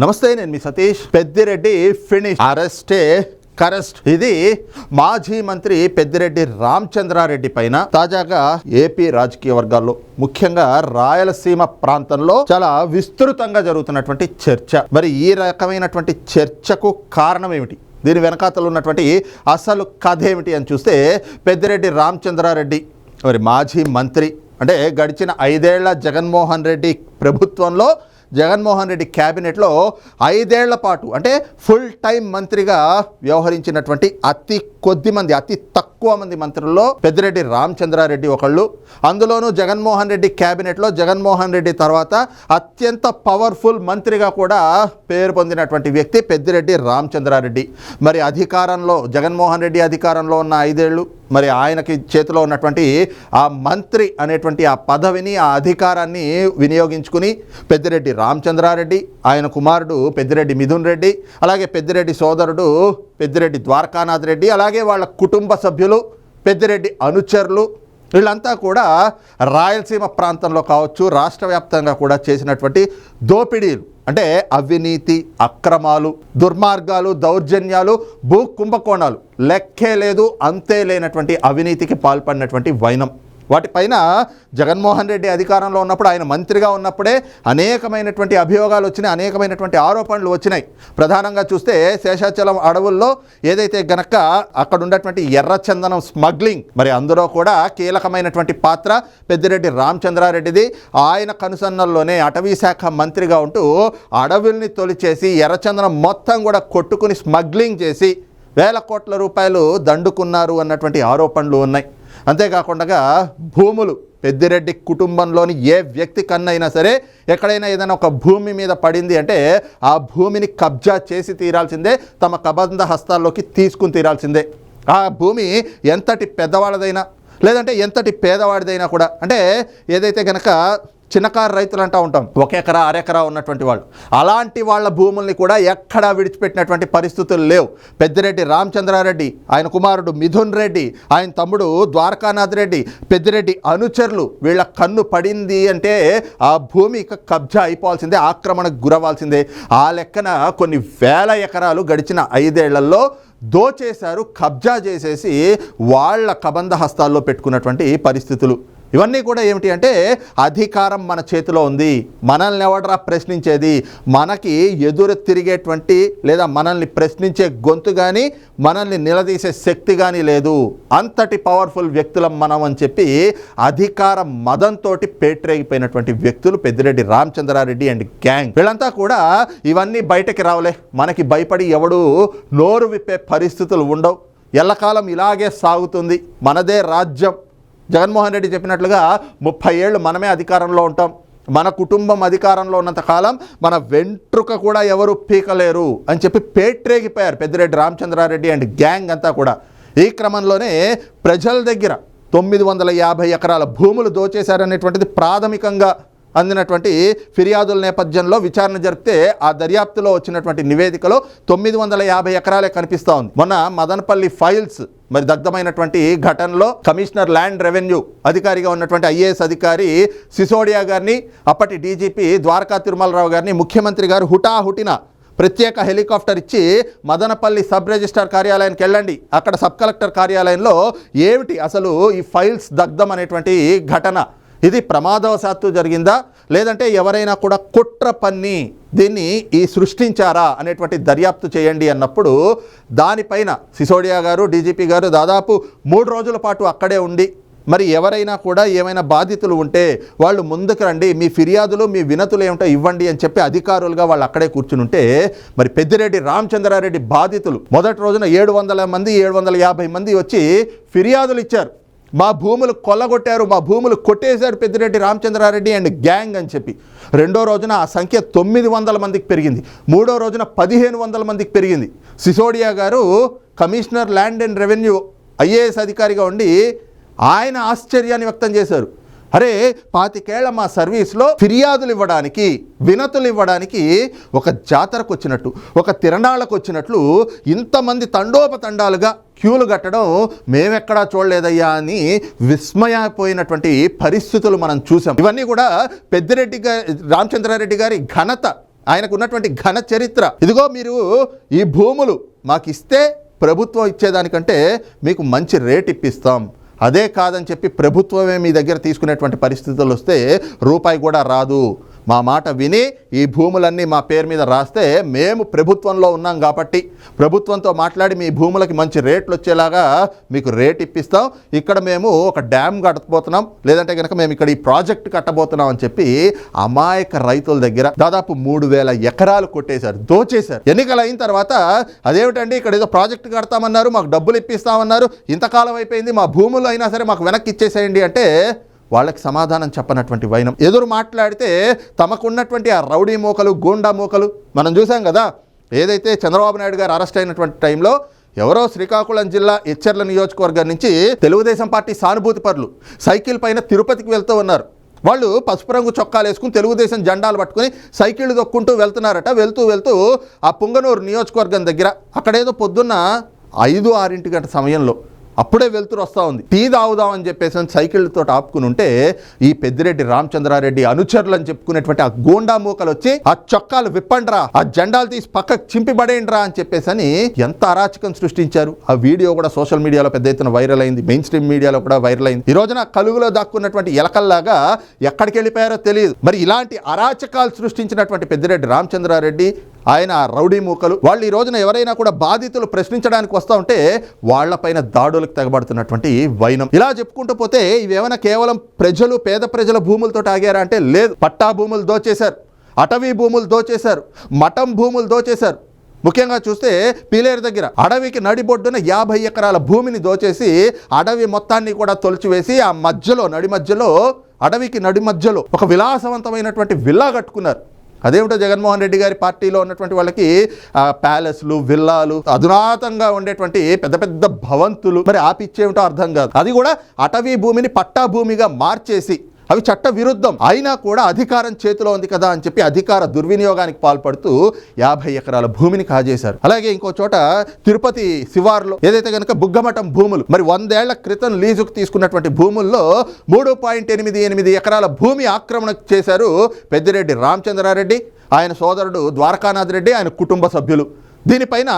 నమస్తే నేను మీ సతీష్. పెద్దిరెడ్డి ఫినిష్. అరెస్టే కరెస్ట్. ఇది మాజీ మంత్రి పెద్దిరెడ్డి రామచంద్రారెడ్డి పైన తాజాగా ఏపీ రాజకీయ వర్గాల్లో ముఖ్యంగా రాయలసీమ ప్రాంతంలో చాలా విస్తృతంగా జరుగుతున్నటువంటి చర్చ. మరి ఈ రకమైనటువంటి చర్చకు కారణం ఏమిటి? దీని వెనకాతలు ఉన్నటువంటి అసలు కథ ఏమిటి అని చూస్తే పెద్దిరెడ్డి రామచంద్రారెడ్డి మరి మాజీ మంత్రి అంటే గడిచిన ఐదేళ్ళ జగన్మోహన్ రెడ్డి ప్రభుత్వంలో జగన్మోహన్ రెడ్డి క్యాబినెట్లో ఐదేళ్ళ పాటు అంటే ఫుల్ టైం మంత్రిగా వ్యవహరించినటువంటి అతి కొద్ది మంది అతి తక్కువ మంది మంత్రుల్లో పెద్దిరెడ్డి రామచంద్రారెడ్డి ఒకళ్ళు. అందులోనూ జగన్మోహన్ రెడ్డి క్యాబినెట్లో జగన్మోహన్ రెడ్డి తర్వాత అత్యంత పవర్ఫుల్ మంత్రిగా కూడా పేరు పొందినటువంటి వ్యక్తి పెద్దిరెడ్డి రామచంద్రారెడ్డి. మరి అధికారంలో జగన్మోహన్ రెడ్డి అధికారంలో ఉన్న ఐదేళ్ళు మరి ఆయనకి చేతిలో ఉన్నటువంటి ఆ మంత్రి అనేటువంటి ఆ పదవిని ఆ అధికారాన్ని తీసుకుని పెద్దిరెడ్డి రామచంద్రారెడ్డి ఆయన కుమారుడు పెద్దిరెడ్డి మిథున్ రెడ్డి అలాగే పెద్దిరెడ్డి సోదరుడు పెద్దిరెడ్డి ద్వారకానాథ్ రెడ్డి అలాగే వాళ్ళ కుటుంబ సభ్యులు పెద్దిరెడ్డి అనుచరులు వీళ్ళంతా కూడా రాయలసీమ ప్రాంతంలో కావచ్చు రాష్ట్ర వ్యాప్తంగా కూడా చేసినటువంటి దోపిడీలు. అంటే అవినీతి అక్రమాలు దుర్మార్గాలు దౌర్జన్యాలు భూ కుంభకోణాలు. లెక్కే లేదు అంతే లేనటువంటి అవినీతికి పాల్పడినటువంటి వైనం. వాటిపైన జగన్మోహన్ రెడ్డి అధికారంలో ఉన్నప్పుడు ఆయన మంత్రిగా ఉన్నప్పుడే అనేకమైనటువంటి అభియోగాలు వచ్చినాయి అనేకమైనటువంటి ఆరోపణలు వచ్చినాయి. ప్రధానంగా చూస్తే శేషాచలం అడవుల్లో ఏదైతే గనక అక్కడ ఉన్నటువంటి ఎర్రచందనం స్మగ్లింగ్ మరి అందులో కూడా కీలకమైనటువంటి పాత్ర పెద్దిరెడ్డి రామచంద్రారెడ్డిది. ఆయన కనుసన్నల్లోనే అటవీ శాఖ మంత్రిగా ఉంటూ అడవుల్ని తొలిచేసి ఎర్రచందనం మొత్తం కూడా కొట్టుకుని స్మగ్లింగ్ చేసి వేల కోట్ల రూపాయలు దండుకున్నారు అన్నటువంటి ఆరోపణలు ఉన్నాయి. అంతేకాకుండా భూములు పెద్దిరెడ్డి కుటుంబంలోని ఏ వ్యక్తి కన్నైనా సరే ఎక్కడైనా ఏదైనా ఒక భూమి మీద పడింది అంటే ఆ భూమిని కబ్జా చేసి తీరాల్సిందే తమ కబంధ హస్తాల్లోకి తీసుకుని తీరాల్సిందే. ఆ భూమి ఎంతటి పెద్దవాళ్ళదైనా లేదంటే ఎంతటి పేదవాడిదైనా కూడా. అంటే ఏదైతే కనుక చిన్నకారు రైతులు అంటూ ఉంటాం. ఒక ఎకరా అరెకరా ఉన్నటువంటి వాళ్ళు. అలాంటి వాళ్ళ భూముల్ని కూడా ఎక్కడా విడిచిపెట్టినటువంటి పరిస్థితులు లేవు. పెద్దిరెడ్డి రామచంద్రారెడ్డి ఆయన కుమారుడు మిథున్ రెడ్డి ఆయన తమ్ముడు ద్వారకానాథ్ రెడ్డి పెద్దిరెడ్డి అనుచరులు వీళ్ళ కన్ను పడింది అంటే ఆ భూమి ఇక కబ్జా అయిపోవాల్సిందే ఆక్రమణకు గురవాల్సిందే ఆ లెక్కన కొన్ని వేల ఎకరాలు గడిచిన ఐదేళ్ళలో దోచేశారు కబ్జా చేసేసి వాళ్ళ కబంధ హస్తాల్లో పెట్టుకున్నటువంటి పరిస్థితులు. ఇవన్నీ కూడా ఏమిటి అంటే అధికారం మన చేతిలో ఉంది. మనల్ని ఎవడరా ప్రశ్నించేది? మనకి ఎదురు తిరిగేటువంటి లేదా మనల్ని ప్రశ్నించే గొంతు కానీ మనల్ని నిలదీసే శక్తి కానీ లేదు. అంతటి పవర్ఫుల్ వ్యక్తులం మనం అని చెప్పి అధికార మదంతో పేట్రేగిపోయినటువంటి వ్యక్తులు పెద్దిరెడ్డి రామచంద్రారెడ్డి అండ్ గ్యాంగ్. వీళ్ళంతా కూడా ఇవన్నీ బయటకి రావలే. మనకి భయపడి ఎవడు నోరు విప్పే పరిస్థితులు ఉండవు. ఎల్లకాలం ఇలాగే సాగుతుంది. మనదే రాజ్యం. జగన్మోహన్ రెడ్డి చెప్పినట్లుగా ముప్పై ఏళ్ళు మనమే అధికారంలో ఉంటాం. మన కుటుంబం అధికారంలో ఉన్నంత కాలం మన వెంట్రుక కూడా ఎవరు పీకలేరు అని చెప్పి పేట్రేగిపోయారు పెద్దిరెడ్డి రామచంద్రారెడ్డి అండ్ గ్యాంగ్ అంతా కూడా. ఈ క్రమంలోనే ప్రజల దగ్గర తొమ్మిది వందల యాభై ఎకరాల భూములు దోచేశారనేటువంటిది ప్రాథమికంగా అందినటువంటి ఫిర్యాదుల నేపథ్యంలో విచారణ జరిపితే ఆ దర్యాప్తులో వచ్చినటువంటి నివేదికలో తొమ్మిది వందల యాభై ఎకరాలే కనిపిస్తూ ఉంది. మొన్న మదనపల్లి ఫైల్స్ మరి దగ్ధమైనటువంటి ఘటనలో కమిషనర్ ల్యాండ్ రెవెన్యూ అధికారిగా ఉన్నటువంటి ఐఏఎస్ అధికారి సిసోడియా గారిని అప్పటి డీజీపీ ద్వారకా తిరుమలరావు గారిని ముఖ్యమంత్రి గారు హుటాహుటిన ప్రత్యేక హెలికాప్టర్ ఇచ్చి మదనపల్లి సబ్ రిజిస్టార్ కార్యాలయానికి వెళ్ళండి. అక్కడ సబ్ కలెక్టర్ కార్యాలయంలో ఏమిటి అసలు ఈ ఫైల్స్ దగ్ధం అనేటువంటి ఘటన? ఇది ప్రమాదవశాత్తు జరిగిందా? లేదంటే ఎవరైనా కూడా కుట్ర పన్ని దీన్ని ఈ సృష్టించారా అనేటువంటి దర్యాప్తు చేయండి అన్నప్పుడు దానిపైన సిసోడియా గారు డీజీపీ గారు దాదాపు మూడు రోజుల పాటు అక్కడే ఉండి మరి ఎవరైనా కూడా ఏమైనా బాధితులు ఉంటే వాళ్ళు ముందుకు రండి మీ ఫిర్యాదులు మీ వినతులు ఏమిటో ఇవ్వండి అని చెప్పి అధికారులుగా వాళ్ళు అక్కడే కూర్చుని ఉంటే మరి పెద్దిరెడ్డి రామచంద్రారెడ్డి బాధితులు మొదటి రోజున ఏడు వందల మంది ఏడు వందల యాభై మంది వచ్చి ఫిర్యాదులు ఇచ్చారు. మా భూములు కొల్లగొట్టారు మా భూములు కొట్టేశారు పెద్దిరెడ్డి రామచంద్రారెడ్డి అండ్ గ్యాంగ్ అని చెప్పి. రెండో రోజున ఆ సంఖ్య తొమ్మిది వందల మందికి పెరిగింది. మూడో రోజున పదిహేను వందల మందికి పెరిగింది. సిసోడియా గారు commissioner land and revenue IAS అధికారిగా ఉండి ఆయన ఆశ్చర్యాన్ని వ్యక్తం చేశారు. అరే పాతికేళ్ళ మా సర్వీస్లో ఫిర్యాదులు ఇవ్వడానికి వినతులు ఇవ్వడానికి ఒక జాతరకు వచ్చినట్టు ఒక తిరణాలకు వచ్చినట్లు ఇంతమంది తండోపతండాలుగా క్యూలు కట్టడం మేమెక్కడా చూడలేదయ్యా అని విస్మయపోయినటువంటి పరిస్థితులు మనం చూసాం ఇవన్నీ కూడా పెద్దిరెడ్డి గారి రామచంద్రారెడ్డి గారి ఘనత ఆయనకు ఉన్నటువంటి ఘన చరిత్ర. ఇదిగో మీరు ఈ భూములు మాకు ఇస్తే ప్రభుత్వం ఇచ్చేదానికంటే మీకు మంచి రేట్ ఇప్పిస్తాం అదే కాదని చెప్పి ప్రభుత్వమే మీ దగ్గర తీసుకునేటువంటి పరిస్థితులు వస్తే రూపాయి కూడా రాదు. మా మాట విని ఈ భూములన్నీ మా పేరు మీద రాస్తే మేము ప్రభుత్వంలో ఉన్నాం కాబట్టి. ప్రభుత్వంతో మాట్లాడి మీ భూములకి మంచి రేట్లు వచ్చేలాగా మీకు రేట్ ఇప్పిస్తాం. ఇక్కడ మేము ఒక డ్యామ్ కట్టబోతున్నాం. లేదంటే కనుక మేము ఇక్కడ ఈ ప్రాజెక్ట్ కట్టబోతున్నాం అని చెప్పి అమాయక రైతుల దగ్గర దాదాపు మూడు వేల ఎకరాలు కొట్టేశారు దోచేశారు. ఎన్నికలు అయిన తర్వాత అదేమిటండి? ఇక్కడ ఏదో ప్రాజెక్ట్ కడతామన్నారు మాకు డబ్బులు ఇప్పిస్తామన్నారు. ఇంతకాలం అయిపోయింది మా భూములు అయినా సరే మాకు వెనక్కి ఇచ్చేసేయండి అంటే వాళ్ళకి సమాధానం చెప్పనటువంటి వైనం. ఎదురు మాట్లాడితే తమకున్నటువంటి ఆ రౌడీ మోకలు గూండా మోకలు మనం చూసాం కదా ఏదైతే చంద్రబాబు నాయుడు గారు అరెస్ట్ అయినటువంటి టైంలో ఎవరో శ్రీకాకుళం జిల్లా ఇచ్చర్ల నియోజకవర్గం నుంచి తెలుగుదేశం పార్టీ సానుభూతి పరులు సైకిల్ పైన తిరుపతికి వెళ్తూ ఉన్నారు. వాళ్ళు పసుపు రంగు చొక్కాలు వేసుకుని తెలుగుదేశం జెండాలు పట్టుకుని సైకిళ్ళు దొక్కుంటూ వెళ్తున్నారట. వెళ్తూ వెళ్తూ ఆ పుంగనూరు నియోజకవర్గం దగ్గర అక్కడేదో పొద్దున్న ఐదు ఆరింటి గంట సమయంలో అప్పుడే వెళ్తురు వస్తూ ఉంది. టీ తాగుదాం అని చెప్పేసి అని సైకిళ్ళతో ఆపుకుని ఉంటే ఈ పెద్దిరెడ్డి రామచంద్రారెడ్డి అనుచరులు అని చెప్పుకునేటువంటి ఆ గోండా మూకలు వచ్చి ఆ చొక్కాలు విప్పండ్రా ఆ జెండాలు తీసి పక్కకు చింపిబడేయండిరా అని చెప్పేసి అని ఎంత అరాచకం సృష్టించారు. ఆ వీడియో కూడా సోషల్ మీడియాలో పెద్ద ఎత్తున వైరల్ అయింది. మెయిన్ స్ట్రీమ్ మీడియాలో కూడా వైరల్ అయింది. ఈ రోజున కలుగులో దాక్కున్నటువంటి ఎలకల్లాగా ఎక్కడికి వెళ్ళిపోయారో తెలియదు మరి ఇలాంటి అరాచకాలు సృష్టించినటువంటి పెద్దిరెడ్డి రామచంద్రారెడ్డి ఆయన రౌడీ మూకలు. వాళ్ళు ఈ రోజున ఎవరైనా కూడా బాధితులు ప్రశ్నించడానికి వస్తూ ఉంటే వాళ్ళపైన దాడులకు తెగబడుతున్నటువంటి వైనం. ఇలా చెప్పుకుంటూ పోతే ఇవేమైనా కేవలం ప్రజలు పేద ప్రజల భూములతో ఆగారా అంటే లేదు. పట్టా భూములు దోచేశారు. అటవీ భూములు దోచేశారు. మఠం భూములు దోచేశారు. ముఖ్యంగా చూస్తే పీలేరు దగ్గర అడవికి నడిబొడ్డున యాభై ఎకరాల భూమిని దోచేసి అడవి మొత్తాన్ని కూడా తొలిచివేసి ఆ మధ్యలో నడి మధ్యలో అడవికి నడి మధ్యలో ఒక విలాసవంతమైనటువంటి విల్లా కట్టుకున్నారు. అదేమిటో జగన్మోహన్ రెడ్డి గారి పార్టీలో ఉన్నటువంటి వాళ్ళకి ప్యాలెస్లు విల్లాలు అధునాతంగా ఉండేటువంటి పెద్ద పెద్ద భవంతులు మరి ఆపిచ్చేమిటో అర్థం కాదు. అది కూడా అటవీ భూమిని పట్టా భూమిగా మార్చేసి అవి చట్ట విరుద్ధం. అయినా కూడా అధికారం చేతిలో ఉంది కదా అని చెప్పి అధికార దుర్వినియోగానికి పాల్పడుతూ యాభై ఎకరాల భూమిని కాజేశారు. అలాగే ఇంకో చోట తిరుపతి శివార్లో ఏదైతే కనుక బుగ్గమఠం భూములు మరి వందేళ్ళ క్రితం లీజుకు తీసుకున్నటువంటి భూముల్లో మూడు పాయింట్ ఎనిమిది ఎనిమిది ఎకరాల భూమి ఆక్రమణ చేశారు పెద్దిరెడ్డి రామచంద్రారెడ్డి ఆయన సోదరుడు ద్వారకానాథ్ రెడ్డి ఆయన కుటుంబ సభ్యులు. దీనిపైన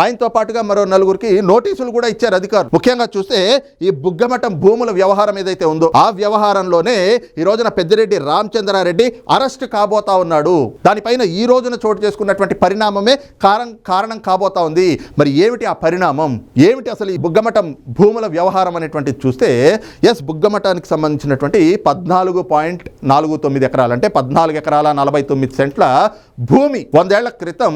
ఆయనతో పాటుగా మరో నలుగురికి నోటీసులు కూడా ఇచ్చారు అధికారులు. ముఖ్యంగా చూస్తే ఈ బుగ్గమఠం భూముల వ్యవహారం ఏదైతే ఉందో ఆ వ్యవహారంలోనే ఈ రోజున పెద్దిరెడ్డి రామచంద్రారెడ్డి అరెస్ట్ కాబోతా ఉన్నాడు. దానిపైన ఈ రోజున చోటు చేసుకున్నటువంటి పరిణామమే కారణం కారణం కాబోతా ఉంది. మరి ఏమిటి ఆ పరిణామం? ఏమిటి అసలు ఈ బుగ్గమఠం భూముల వ్యవహారం అనేటువంటిది చూస్తే ఎస్ బుగ్గమఠానికి సంబంధించినటువంటి పద్నాలుగు పాయింట్ నాలుగు తొమ్మిది ఎకరాలు అంటే పద్నాలుగు ఎకరాల నలభై తొమ్మిది సెంట్ల భూమి వందేళ్ళ క్రితం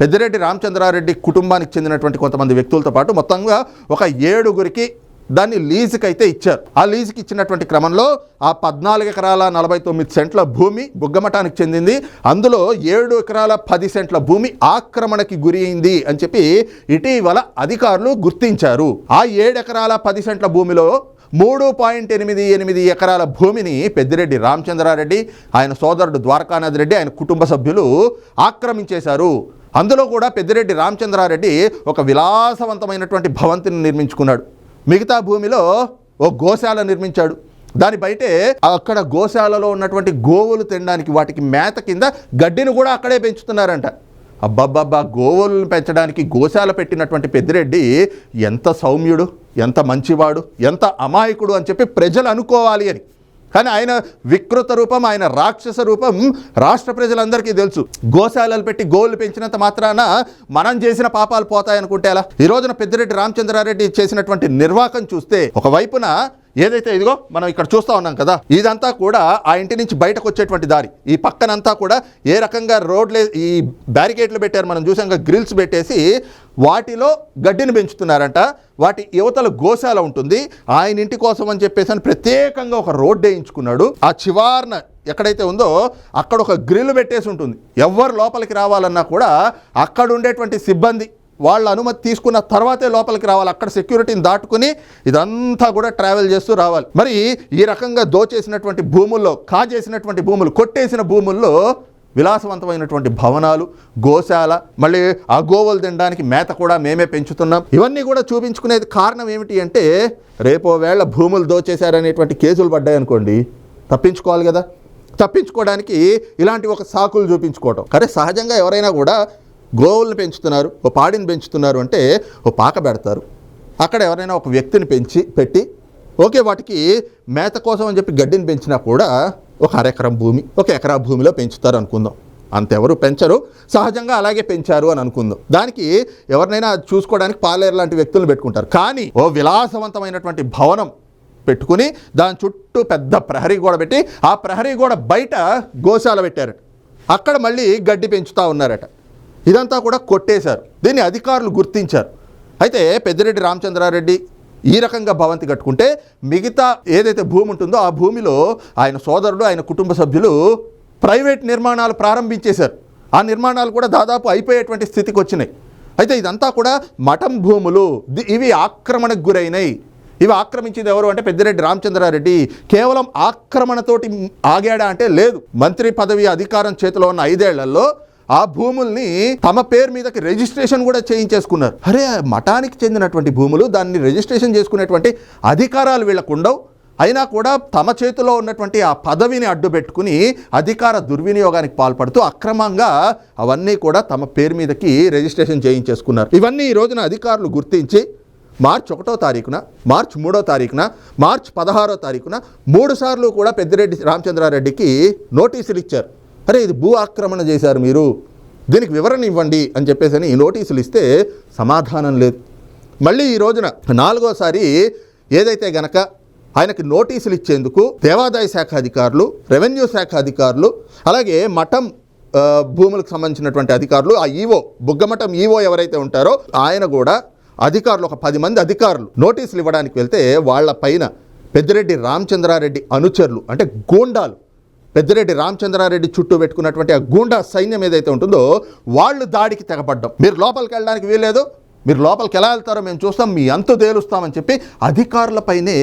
పెద్దిరెడ్డి రామచంద్రారెడ్డి కుటుంబానికి చెందినటువంటి కొంతమంది వ్యక్తులతో పాటు మొత్తంగా ఒక ఏడుగురికి దాన్ని లీజుకి అయితే ఇచ్చారు. ఆ లీజుకి ఇచ్చినటువంటి క్రమంలో ఆ పద్నాలుగు ఎకరాల నలభై తొమ్మిది సెంట్ల భూమి బుగ్గమఠానికి చెందింది. అందులో ఏడు ఎకరాల పది సెంట్ల భూమి ఆక్రమణకి గురి అయింది అని చెప్పి ఇటీవల అధికారులు గుర్తించారు. ఆ ఏడు ఎకరాల పది సెంట్ల భూమిలో మూడు పాయింట్ ఎనిమిది ఎనిమిది ఎకరాల భూమిని పెద్దిరెడ్డి రామచంద్రారెడ్డి ఆయన సోదరుడు ద్వారకానాథ్ రెడ్డి ఆయన కుటుంబ సభ్యులు ఆక్రమించేశారు. అందులో కూడా పెద్దిరెడ్డి రామచంద్రారెడ్డి ఒక విలాసవంతమైనటువంటి భవంతిని నిర్మించుకున్నాడు. మిగతా భూమిలో ఓ గోశాల నిర్మించాడు. దాని బయటే అక్కడ గోశాలలో ఉన్నటువంటి గోవులు తినడానికి వాటికి మేత కింద గడ్డిని కూడా అక్కడే పెంచుతున్నారంట. అబ్బబ్బబ్బా గోవులను పెంచడానికి గోశాల పెట్టినటువంటి పెద్దిరెడ్డి ఎంత సౌమ్యుడు ఎంత మంచివాడు ఎంత అమాయకుడు అని చెప్పి ప్రజలు అనుకోవాలి అని. కానీ ఆయన వికృత రూపం ఆయన రాక్షస రూపం రాష్ట్ర ప్రజలందరికీ తెలుసు. గోశాలలు పెట్టి గోళ్ళు పెంచినంత మాత్రాన మనం చేసిన పాపాలు పోతాయనుకుంటే అలా ఈ రోజున పెద్దిరెడ్డి రామచంద్రారెడ్డి చేసినటువంటి నిర్వాకం చూస్తే ఒకవైపున ఏదైతే ఇదిగో మనం ఇక్కడ చూస్తా ఉన్నాం కదా ఇదంతా కూడా ఆ ఇంటి నుంచి బయటకు వచ్చేటువంటి దారి. ఈ పక్కనంతా కూడా ఏ రకంగా రోడ్లే ఈ బ్యారికేడ్లు పెట్టారు మనం చూసాం కదా, గ్రిల్స్ పెట్టేసి వాటిలో గడ్డిని పెంచుతున్నారంట. వాటి యువతల గోశాల ఉంటుంది. ఆయన ఇంటి కోసం అని చెప్పేసి అని ప్రత్యేకంగా ఒక రోడ్డు వేయించుకున్నాడు. ఆ చివార్న ఎక్కడైతే ఉందో అక్కడ ఒక గ్రిల్ పెట్టేసి ఉంటుంది. ఎవరు లోపలికి రావాలన్నా కూడా అక్కడ ఉండేటువంటి సిబ్బంది వాళ్ళ అనుమతి తీసుకున్న తర్వాతే లోపలికి రావాలి. అక్కడ సెక్యూరిటీని దాటుకుని ఇదంతా కూడా ట్రావెల్ చేస్తూ రావాలి. మరి ఈ రకంగా దోచేసినటువంటి భూముల్లో కాజేసినటువంటి భూములు కొట్టేసిన భూముల్లో విలాసవంతమైనటువంటి భవనాలు గోశాల మళ్ళీ ఆ గోవులు తినడానికి మేత కూడా మేమే పెంచుతున్నాం. ఇవన్నీ కూడా చూపించుకునేది కారణం ఏమిటి అంటే రేపో వేళ భూములు దోచేశారనేటువంటి కేసులు పడ్డాయనుకోండి తప్పించుకోవాలి కదా. తప్పించుకోవడానికి ఇలాంటి ఒక సాకులు చూపించుకోవటం. కానీ సహజంగా ఎవరైనా కూడా గోవుల్ని పెంచుతున్నారు ఓ పాడిని పెంచుతున్నారు అంటే ఓ పాక పెడతారు. అక్కడ ఎవరైనా ఒక వ్యక్తిని పెంచి పెట్టి ఓకే వాటికి మేత కోసం అని చెప్పి గడ్డిని పెంచినా కూడా ఒక అరెకరం భూమి ఒక ఎకరా భూమిలో పెంచుతారు అనుకుందాం. అంతెవరు పెంచరు సహజంగా అలాగే పెంచారు అని అనుకుందాం. దానికి ఎవరినైనా చూసుకోవడానికి పాలేరు లాంటి వ్యక్తులను పెట్టుకుంటారు. కానీ ఓ విలాసవంతమైనటువంటి భవనం పెట్టుకుని దాని చుట్టూ పెద్ద ప్రహరీ గోడ పెట్టి ఆ ప్రహరీ గోడ బయట గోశాల పెట్టారట. అక్కడ మళ్ళీ గడ్డి పెంచుతూ ఉన్నారట. ఇదంతా కూడా కొట్టేశారు. దీన్ని అధికారులు గుర్తించారు. అయితే పెద్దిరెడ్డి రామచంద్రారెడ్డి ఈ రకంగా భవంతి కట్టుకుంటే మిగతా ఏదైతే భూమి ఉంటుందో ఆ భూమిలో ఆయన సోదరుడు ఆయన కుటుంబ సభ్యులు ప్రైవేట్ నిర్మాణాలు ప్రారంభించేశారు. ఆ నిర్మాణాలు కూడా దాదాపు అయిపోయేటువంటి స్థితికి వచ్చినాయి. అయితే ఇదంతా కూడా మఠం భూములు ది- ఇవి ఆక్రమణకు గురైనాయి. ఇవి ఆక్రమించింది ఎవరు అంటే పెద్దిరెడ్డి రామచంద్రారెడ్డి. కేవలం ఆక్రమణతోటి ఆగాడా అంటే లేదు. మంత్రి పదవి అధికారం చేతిలో ఉన్న ఐదేళ్ళలో ఆ భూముల్ని తమ పేరు మీదకి రిజిస్ట్రేషన్ కూడా చేయించేసుకున్నారు. అరే మఠానికి చెందినటువంటి భూములు దాన్ని రిజిస్ట్రేషన్ చేసుకునేటువంటి అధికారాలు వీళ్ళకు ఉండవు. అయినా కూడా తమ చేతిలో ఉన్నటువంటి ఆ పదవిని అడ్డుపెట్టుకుని అధికార దుర్వినియోగానికి పాల్పడుతూ అక్రమంగా అవన్నీ కూడా తమ పేరు మీదకి రిజిస్ట్రేషన్ చేయించేసుకున్నారు. ఇవన్నీ ఈ రోజున అధికారులు గుర్తించి మార్చ్ ఒకటో తారీఖున మార్చ్ మూడో తారీఖున మార్చ్ పదహారో తారీఖున మూడు సార్లు కూడా పెద్దిరెడ్డి రామచంద్రారెడ్డికి నోటీసులు ఇచ్చారు. అరే ఇది భూ ఆక్రమణ చేశారు మీరు. దీనికి వివరణ ఇవ్వండి అని చెప్పేసి అని నోటీసులు ఇస్తే సమాధానం లేదు. మళ్ళీ ఈ రోజున నాలుగోసారి ఏదైతే గనక ఆయనకి నోటీసులు ఇచ్చేందుకు దేవాదాయ శాఖ అధికారులు రెవెన్యూ శాఖ అధికారులు అలాగే మఠం భూములకు సంబంధించినటువంటి అధికారులు ఆ ఈవో బుగ్గమఠం ఈవో ఎవరైతే ఉంటారో ఆయన కూడా అధికారులు ఒక పది మంది అధికారులు నోటీసులు ఇవ్వడానికి వెళ్తే వాళ్ళ పైన పెద్దిరెడ్డి రామచంద్రారెడ్డి అనుచరులు అంటే గూండాలు పెద్దిరెడ్డి రామచంద్రారెడ్డి చుట్టూ పెట్టుకున్నటువంటి ఆ గూండా సైన్యం ఏదైతే ఉంటుందో వాళ్ళు దాడికి తెగపడ్డం మీరు లోపలికి వెళ్ళడానికి వీల్లేదు. మీరు లోపలికి ఎలా వెళ్తారో మేము చూస్తాం. మీ అంతు తేలుస్తామని చెప్పి అధికారులపైనే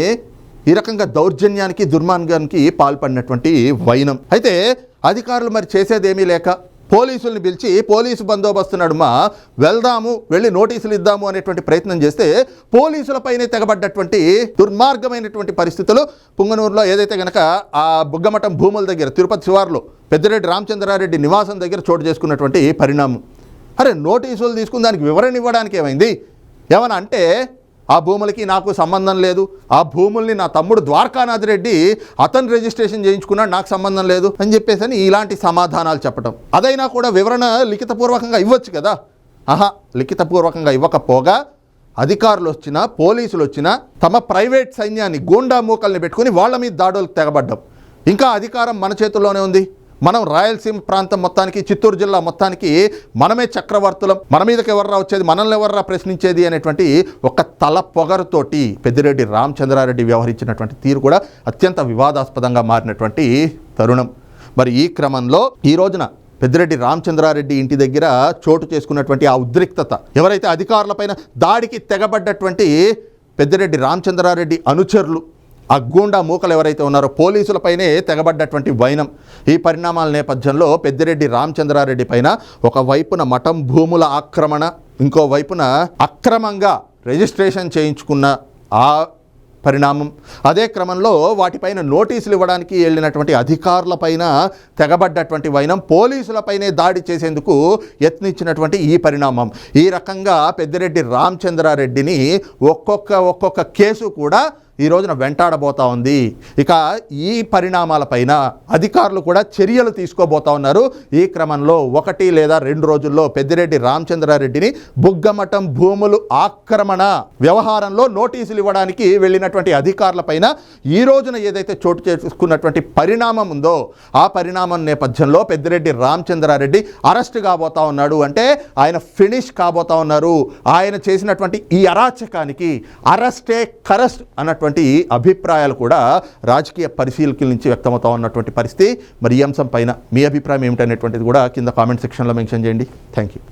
ఈ రకంగా దౌర్జన్యానికి దుర్మార్గానికి పాల్పడినటువంటి వైనం. అయితే అధికారులు మరి చేసేదేమీ లేక పోలీసుల్ని పిలిచి పోలీసు బందోబస్తు నడుమ వెళ్దాము వెళ్ళి నోటీసులు ఇద్దాము అనేటువంటి ప్రయత్నం చేస్తే పోలీసులపైనే తెగబడ్డటువంటి దుర్మార్గమైనటువంటి పరిస్థితులు పుంగనూరులో ఏదైతే గనక ఆ బుగ్గమఠం భూముల దగ్గర తిరుపతి శివార్లో పెద్దిరెడ్డి రామచంద్రారెడ్డి నివాసం దగ్గర చోటు చేసుకున్నటువంటి పరిణామం. అరే నోటీసులు తీసుకుని దానికి వివరణ ఇవ్వడానికి ఏమైంది? ఏమన్నా అంటే ఆ భూములకి నాకు సంబంధం లేదు. ఆ భూముల్ని నా తమ్ముడు ద్వారకానాథ్ రెడ్డి అతను రిజిస్ట్రేషన్ చేయించుకున్నాడు నాకు సంబంధం లేదు అని చెప్పేసి అని ఇలాంటి సమాధానాలు చెప్పడం అదైనా కూడా వివరణ లిఖితపూర్వకంగా ఇవ్వచ్చు కదా? ఆహా లిఖితపూర్వకంగా ఇవ్వకపోగా అధికారులు వచ్చినా పోలీసులు వచ్చినా తమ ప్రైవేట్ సైన్యాన్ని గూండా మూకల్ని పెట్టుకుని వాళ్ళ మీద దాడులకు తెగబడ్డం. ఇంకా అధికారం మన చేతుల్లోనే ఉంది. మనం రాయలసీమ ప్రాంతం మొత్తానికి చిత్తూరు జిల్లా మొత్తానికి మనమే చక్రవర్తులం. మన మీదకి ఎవర్రా వచ్చేది? మనల్ని ఎవర్రా ప్రశ్నించేది? అనేటువంటి ఒక తల పొగరుతోటి పెద్దిరెడ్డి రామచంద్రారెడ్డి వ్యవహరించినటువంటి తీరు కూడా అత్యంత వివాదాస్పదంగా మారినటువంటి తరుణం. మరి ఈ క్రమంలో ఈ రోజున పెద్దిరెడ్డి రామచంద్రారెడ్డి ఇంటి దగ్గర చోటు చేసుకున్నటువంటి ఆ ఉద్రిక్తత ఎవరైతే అధికారులపైన దాడికి తెగబడ్డటువంటి పెద్దిరెడ్డి రామచంద్రారెడ్డి అనుచరులు ఆ మూకలు ఎవరైతే ఉన్నారో పోలీసులపైనే తెగబడ్డటువంటి వైనం. ఈ పరిణామాల నేపథ్యంలో పెద్దిరెడ్డి రామచంద్రారెడ్డి పైన ఒక వైపున మఠం భూముల ఆక్రమణ ఇంకోవైపున అక్రమంగా రిజిస్ట్రేషన్ చేయించుకున్న ఆ పరిణామం. అదే క్రమంలో వాటిపైన నోటీసులు ఇవ్వడానికి వెళ్ళినటువంటి అధికారులపైన తెగబడ్డటువంటి వైనం పోలీసులపైనే దాడి చేసేందుకు యత్నించినటువంటి ఈ పరిణామం. ఈ రకంగా పెద్దిరెడ్డి రామచంద్రారెడ్డిని ఒక్కొక్క ఒక్కొక్క కేసు కూడా ఈ రోజున వెంటాడబోతా ఉంది. ఇక ఈ పరిణామాలపైన అధికారులు కూడా చర్యలు తీసుకోబోతా ఉన్నారు. ఈ క్రమంలో ఒకటి లేదా రెండు రోజుల్లో పెద్దిరెడ్డి రామచంద్రారెడ్డిని బుగ్గమఠం భూములు ఆక్రమణ వ్యవహారంలో నోటీసులు ఇవ్వడానికి వెళ్ళినటువంటి అధికారులపైన ఈ రోజున ఏదైతే చోటు చేసుకున్నటువంటి పరిణామం ఉందో ఆ పరిణామం నేపథ్యంలో పెద్దిరెడ్డి రామచంద్రారెడ్డి అరెస్ట్ కాబోతా ఉన్నాడు. అంటే ఆయన ఫినిష్ కాబోతా ఉన్నారు. ఆయన చేసినటువంటి ఈ అరాచకానికి అరెస్టే కరెస్ట్ అన్నటువంటి అభిప్రాయాలు కూడా రాజకీయ పరిశీలకుల నుంచి వ్యక్తమవుతా ఉన్నటువంటి పరిస్థితి. మరి ఈ అంశం పైన మీ అభిప్రాయం ఏమిటనేటువంటిది కూడా కింద కామెంట్ సెక్షన్లో మెన్షన్ చేయండి. Thank you